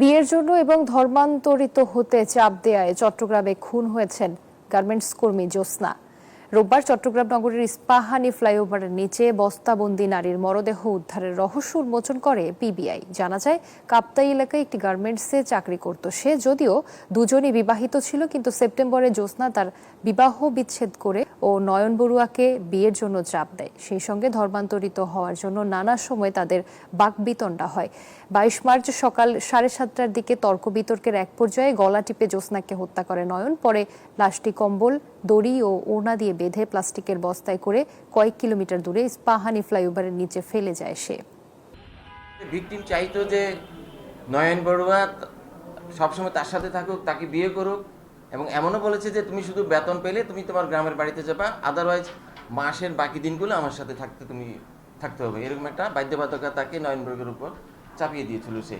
বিয়ের জন্য এবং ধর্মান্তরিত হতে চাপ দেয়ায় চট্টগ্রামে খুন হয়েছেন গার্মেন্টস কর্মী জ্যোৎস্না। রোববার চট্টগ্রাম নগরীর ইস্পাহানি ফ্লাইওভারের নিচে বস্তাবন্দি নারীর মরদেহ উদ্ধারের রহস্য উন্মোচন করে পিবিআই। জানা যায়, কাপ্তাই এলাকায় একটি গার্মেন্টসে চাকরি করত সে, যদিও দুজনই বিবাহিত ছিল, কিন্তু সেপ্টেম্বরে জ্যোৎস্না তার বিবাহ বিচ্ছেদ করে ও নয়ন বড়ুয়াকে বিয়ের জন্য চাপ দেয়। সেই সঙ্গে ধর্মান্তরিত হওয়ার জন্য নানা সময় তাদের বাকবিতণ্ডা হয়। বাইশ মার্চ সকাল সাড়ে সাতটার দিকে তর্ক বিতর্কের এক পর্যায়ে গলা টিপে জ্যোৎস্নাকে হত্যা করে নয়ন। পরে লাশটি কম্বল, দড়ি ও ওড়না দিয়ে বেঁধে প্লাস্টিকের বস্তায় করে কয়েক কিলোমিটার দূরে ইস্পাহানি ফ্লাইওভারের নিচে ফেলে যায় সে। ভিকটিম চাইতো যে নয়ন বড়ুয়া সবসময় তার সাথে থাকুক, তাকে বিয়ে করুক এবং এমনও বলেছে যে তুমি শুধু বেতন পেলে তুমি তোমার গ্রামের বাড়িতে যাবা আদারওয়াইজ মাসের বাকি দিনগুলো আমার সাথে থাকতে তুমি থাকতে হবে। এরকম একটা বাধ্যবাধকতা তাকে নয়ন বড়ুয়ার উপর চাপিয়ে দিয়েছিল সে।